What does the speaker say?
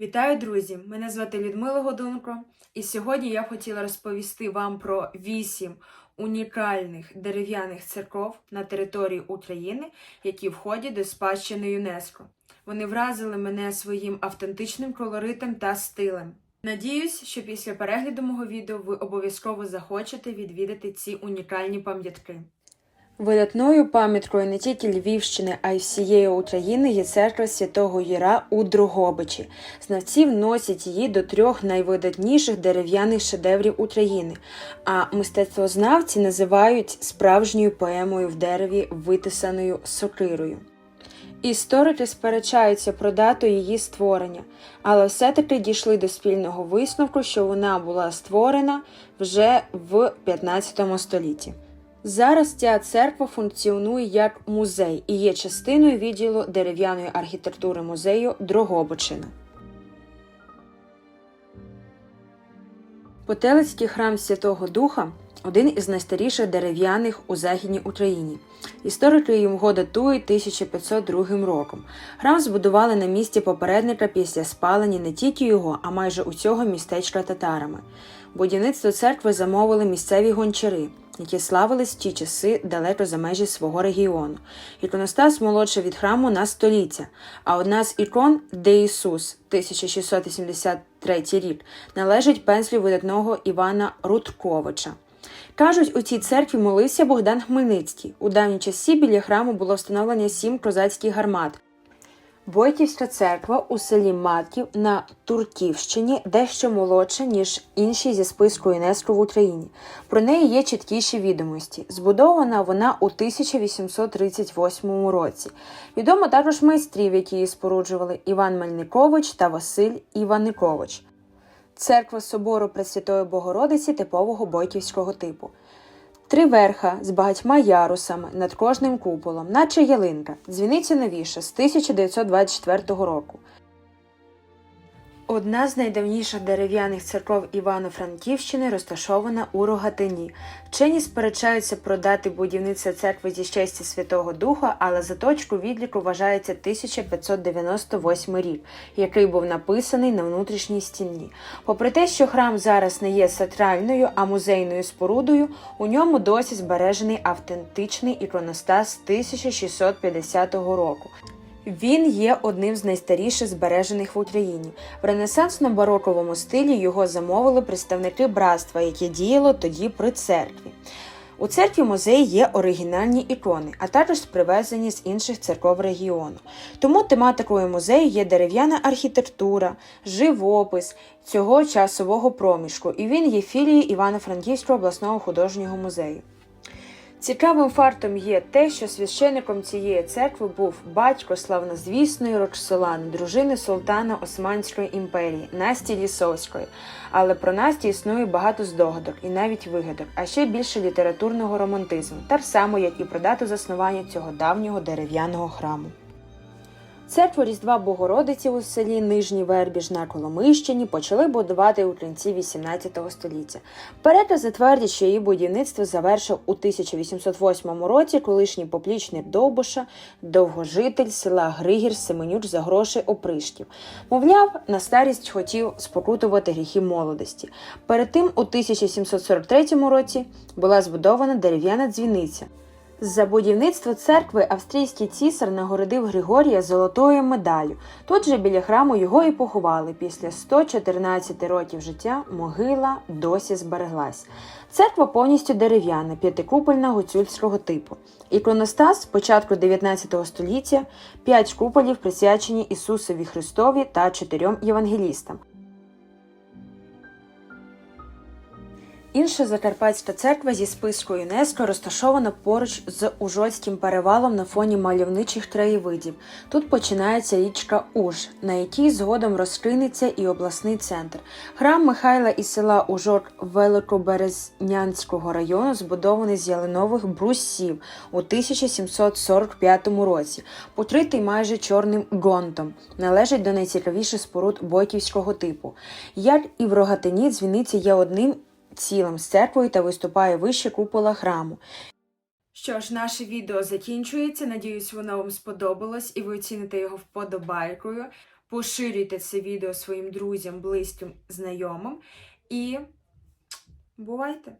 Вітаю, друзі! Мене звати Людмила Годунко, і сьогодні я хотіла розповісти вам про вісім унікальних дерев'яних церков на території України, які входять до спадщини ЮНЕСКО. Вони вразили мене своїм автентичним колоритом та стилем. Надіюсь, що після перегляду мого відео ви обов'язково захочете відвідати ці унікальні пам'ятки. Видатною пам'яткою не тільки Львівщини, а й всієї України є церква святого Юра у Дрогобичі. Знавці вносять її до трьох найвидатніших дерев'яних шедеврів України, а мистецтвознавці називають справжньою поемою в дереві, витисаною сокирою. Історики сперечаються про дату її створення, але все-таки дійшли до спільного висновку, що вона була створена вже в 15 столітті. Зараз ця церква функціонує як музей і є частиною відділу дерев'яної архітектури музею Дрогобичина. Потелецький храм Святого Духа один із найстаріших дерев'яних у Західній Україні. Історики його датують 1502 роком. Храм збудували на місці попередника після спалення не тільки його, а майже усього містечка татарами. Будівництво церкви замовили місцеві гончари, які славились в ті часи далеко за межі свого регіону. Іконостас молодший від храму на століття, а одна з ікон Де Ісус 1683 рік належить пенслю видатного Івана Рудковича. Кажуть, у цій церкві молився Богдан Хмельницький. У давні часі біля храму було встановлено сім козацьких гармат. Бойтівська церква у селі Матків на Турківщині дещо молодша, ніж інші зі списку ЮНЕСКО в Україні. Про неї є чіткіші відомості. Збудована вона у 1838 році. Відомо також майстрів, які її споруджували Іван Мельникович та Василь Іваникович. Церква собору Пресвятої Богородиці типового бойківського типу. Три верха з багатьма ярусами над кожним куполом, наче ялинка, дзвіниця новіша з 1924 року. Одна з найдавніших дерев'яних церков Івано-Франківщини розташована у Рогатині. Вчені сперечаються про дати будівництва церкви зі щастя Святого Духа, але за точку відліку вважається 1598 рік, який був написаний на внутрішній стіні. Попри те, що храм зараз не є сакральною, а музейною спорудою, у ньому досі збережений автентичний іконостас 1650 року. Він є одним з найстаріших збережених в Україні. В ренесансно-бароковому стилі його замовили представники братства, яке діяло тоді при церкві. У церкві музеї є оригінальні ікони, а також привезені з інших церков регіону. Тому тематикою музею є дерев'яна архітектура, живопис цього часового проміжку, і він є філією Івано-Франківського обласного художнього музею. Цікавим фактом є те, що священником цієї церкви був батько славнозвісної Роксолани, дружини султана Османської імперії Насті Лісовської. Але про Насті існує багато здогадок і навіть вигадок, а ще більше літературного романтизму, так само, як і про дату заснування цього давнього дерев'яного храму. Церкву Різдва Богородиці у селі Нижній Вербіж на Коломийщині почали будувати у кінці 18 століття. Перекази твердять, що її будівництво завершив у 1808 році колишній поплічник Довбуша, довгожитель села Григір Семенюк за гроші опришків. Мовляв, на старість хотів спокутувати гріхи молодості. Перед тим, у 1743 році, була збудована дерев'яна дзвіниця. За будівництво церкви австрійський цісар нагородив Григорія золотою медаллю. Тут же біля храму його і поховали. Після 114 років життя могила досі збереглась. Церква повністю дерев'яна, п'ятикупольна гуцульського типу. Іконостас початку 19 століття, п'ять куполів присвячені Ісусові Христові та чотирьом євангелістам. Інша Закарпатська церква зі списку ЮНЕСКО розташована поруч з Ужоцьким перевалом на фоні мальовничих краєвидів. Тут починається річка Уж, на якій згодом розкинеться і обласний центр. Храм Михайла із села Ужор Великоберезнянського району збудований з ялинових брусів у 1745 році, покритий майже чорним гонтом. Належить до найцікавіших споруд бойківського типу. Як і в Рогатині, дзвіниця є одним цілим з церквою та виступає вище купола храму. Що ж, наше відео закінчується. Надіюсь, воно вам сподобалось і ви оціните його вподобайкою. поширюйте це відео своїм друзям, близьким, знайомим і бувайте!